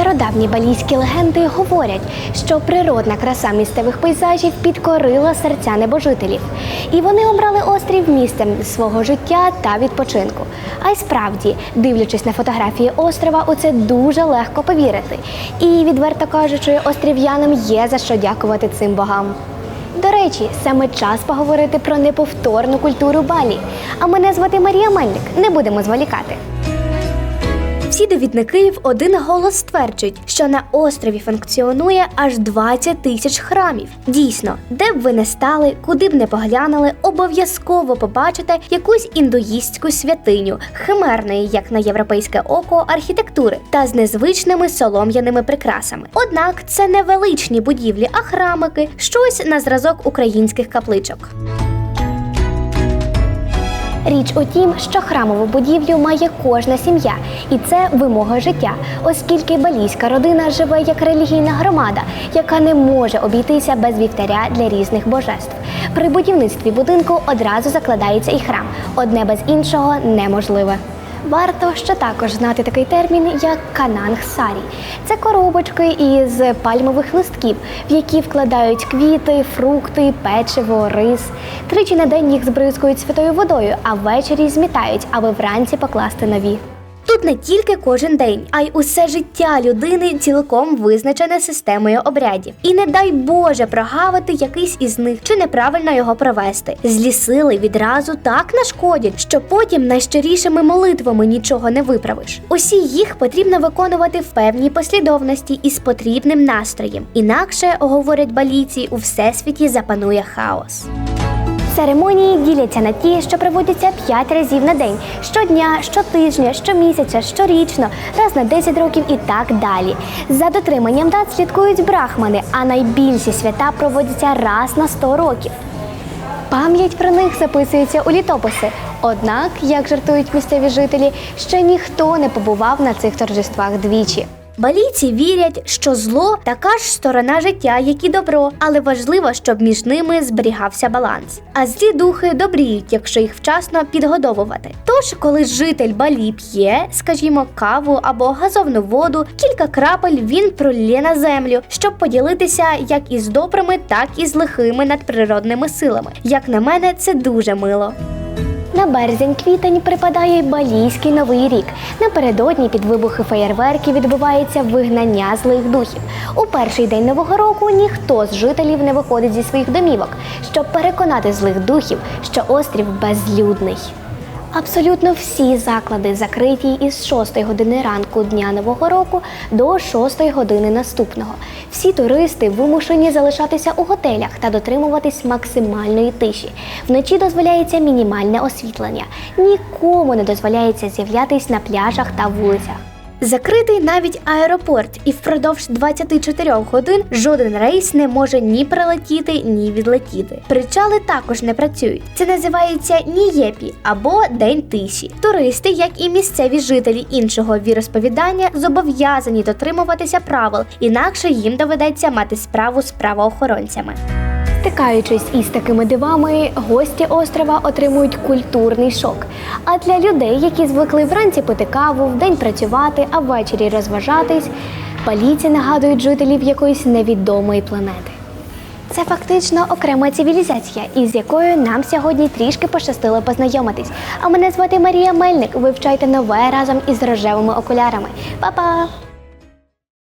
Стародавні балійські легенди говорять, що природна краса місцевих пейзажів підкорила серця небожителів, і вони обрали острів місцем свого життя та відпочинку. А й справді, дивлячись на фотографії острова, у це дуже легко повірити. І відверто кажучи, острів'янам є за що дякувати цим богам. До речі, саме час поговорити про неповторну культуру Балі. А мене звати Марія Мельник. Не будемо зволікати. Всі довідники в один голос стверджують, що на острові функціонує аж 20 тисяч храмів. Дійсно, де б ви не стали, куди б не поглянули, обов'язково побачите якусь індуїстську святиню, химерної, як на європейське око, архітектури та з незвичними солом'яними прикрасами. Однак це не величні будівлі, а храмики, щось на зразок українських капличок. Річ у тім, що храмову будівлю має кожна сім'я, і це вимога життя, оскільки балійська родина живе як релігійна громада, яка не може обійтися без вівтаря для різних божеств. При будівництві будинку одразу закладається і храм. Одне без іншого неможливе. Варто ще також знати такий термін, як кананг сарі. Це коробочки із пальмових листків, в які вкладають квіти, фрукти, печиво, рис. Тричі на день їх збризкують святою водою, а ввечері змітають, аби вранці покласти нові. Тут не тільки кожен день, а й усе життя людини цілком визначене системою обрядів. І не дай Боже прогавити якийсь із них чи неправильно його провести. Злі сили відразу так нашкодять, що потім найщирішими молитвами нічого не виправиш. Усі їх потрібно виконувати в певній послідовності і з потрібним настроєм. Інакше, говорять балійці, у всесвіті запанує хаос. Церемонії діляться на ті, що проводяться 5 разів на день, щодня, щотижня, щомісяця, щорічно, раз на 10 років і так далі. За дотриманням дат слідкують брахмани, а найбільші свята проводяться раз на 100 років. Пам'ять про них записується у літописи. Однак, як жартують місцеві жителі, ще ніхто не побував на цих торжествах двічі. Балійці вірять, що зло така ж сторона життя, як і добро, але важливо, щоб між ними зберігався баланс. А злі духи добріють, якщо їх вчасно підгодовувати. Тож, коли житель Балі п'є, скажімо, каву або газовну воду, кілька крапель він пролє на землю, щоб поділитися як із добрими, так і з лихими надприродними силами. Як на мене, це дуже мило. На березень-квітень припадає балійський новий рік. Напередодні під вибухи феєрверків відбувається вигнання злих духів. У перший день нового року ніхто з жителів не виходить зі своїх домівок, щоб переконати злих духів, що острів безлюдний. Абсолютно всі заклади закриті із 6 години ранку дня нового року до 6 години наступного. Всі туристи вимушені залишатися у готелях та дотримуватись максимальної тиші. Вночі дозволяється мінімальне освітлення. Нікому не дозволяється з'являтись на пляжах та вулицях. Закритий навіть аеропорт, і впродовж 24 годин жоден рейс не може ні прилетіти, ні відлетіти. Причали також не працюють. Це називається нієпі або день тиші. Туристи, як і місцеві жителі іншого віросповідання, зобов'язані дотримуватися правил, інакше їм доведеться мати справу з правоохоронцями. Стикаючись із такими дивами, гості острова отримують культурний шок. А для людей, які звикли вранці пити каву, вдень працювати, а ввечері розважатись, палійці нагадують жителів якоїсь невідомої планети. Це фактично окрема цивілізація, із якою нам сьогодні трішки пощастило познайомитись. А мене звати Марія Мельник. Вивчайте нове разом із рожевими окулярами. Па-па!